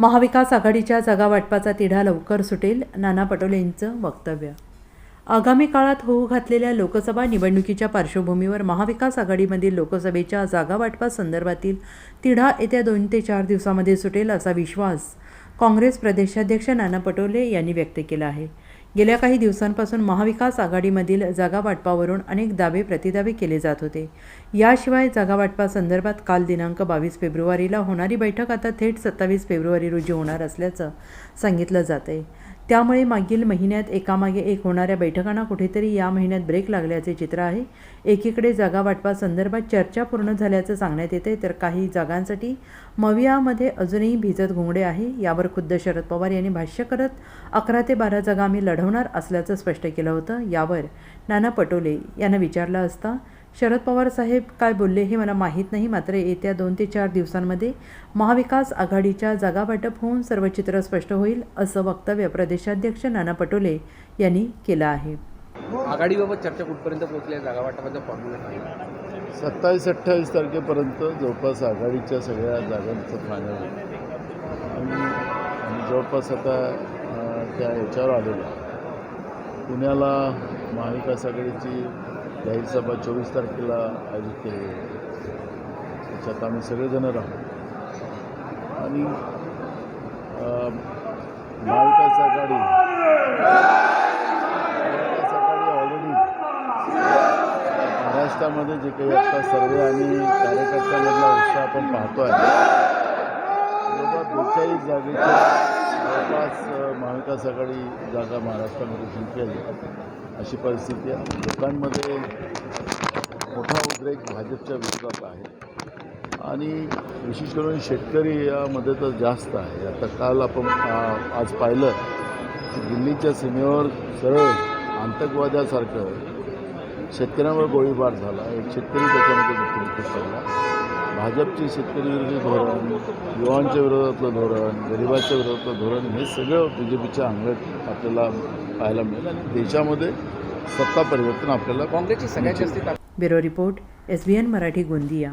महाविकास आघाडीच्या जागा वाटपाचा तिढा लवकर सुटेल नाना पटोलेंचं वक्तव्य. आगामी काळात होऊ घातलेल्या लोकसभा निवडणुकीच्या पार्श्वभूमीवर महाविकास आघाडीमधील लोकसभेच्या जागा वाटपासंदर्भातील तिढा येत्या दोन ते चार दिवसामध्ये सुटेल असा विश्वास काँग्रेस प्रदेशाध्यक्ष नाना पटोले यांनी व्यक्त केला आहे. गेल्या काही दिवसांपासून महाविकास आघाडीमधील जागावाटपावरून अनेक दावे प्रतिदावे केले जात होते. याशिवाय जागावाटपासंदर्भात काल दिनांक बावीस फेब्रुवारीला होणारी बैठक आता थेट सत्तावीस फेब्रुवारी रोजी होणार असल्याचं सांगितलं जात आहे त्यामुळे मागील महिन्यात एकामागे एक होणाऱ्या बैठकांना कुठेतरी या महिन्यात ब्रेक लागल्याचे चित्र आहे. एकीकडे जागा वाटपासंदर्भात चर्चा पूर्ण झाल्याचं सांगण्यात येते तर काही जागांसाठी मवियामध्ये अजूनही भिजत घोंगडे आहे. यावर खुद्द शरद पवार यांनी भाष्य करत अकरा ते बारा जागा आम्ही लढवणार असल्याचं स्पष्ट केलं होतं. यावर नाना पटोले यांना विचारलं असता शरद पवार साहेब काय बोलले हे मला माहीत नाही. मात्र येत्या दोन ते चार दिवसांमध्ये महाविकास आघाडीच्या जागा वाटप होऊन सर्व चित्र स्पष्ट होईल असं वक्तव्य प्रदेशाध्यक्ष नाना पटोले यांनी केलं आहे. आघाडीबाबत चर्चा कुठपर्यंत पोहोचली जागा वाटपाचा फॉर्म्युला काय सत्तावीस अठ्ठावीस तारखेपर्यंत जवळपास आघाडीच्या सगळ्या जागांचं फायनल आणि जवळपास आता त्या याच्यावर आलेलं पुण्याला महाविकास आघाडीची जाहीर सभा चोवीस तारखेला आयोजित केली आहे. त्याच्यात आम्ही सगळेजण राहू. आणि अं, महाविकास आघाडी महाविकास आघाडी ऑलरेडी महाराष्ट्रामध्ये जे काही आता सर्व आणि कार्यकर्त्यांमधला उत्साह आपण पाहतो आहे जवळपास बेचाळीस जागेच्या जवळपास महाविकास आघाडी जागा महाराष्ट्रामध्ये जिंकेल अशी परिस्थिती आहे. लोकांमध्ये मोठा उद्रेक भाजपच्या विरोधात आहे. आणि विशेष करून शेतकरी यामध्ये तर जास्त आहे. आता काल आपण आज पाहिलं की दिल्लीच्या सीमेवर सरळ आतंकवाद्यासारखं शेतकऱ्यांवर गोळीबार झाला. एक शेतकरी त्याच्यामध्ये मृत्यूमुखी पडला. भाजपची शेतकरी विरोधी धोरण युवांच्या विरोधातलं धोरण गरिबाच्या विरोधातलं धोरण हे सगळं बी जे पीच्या अंगत आपल्याला पाहायला मिळेल. आणि देशामध्ये सत्ता परिवर्तन आपल्याला काँग्रेसची सगळ्यात जास्ती bureau report S B N Marathi Gondia.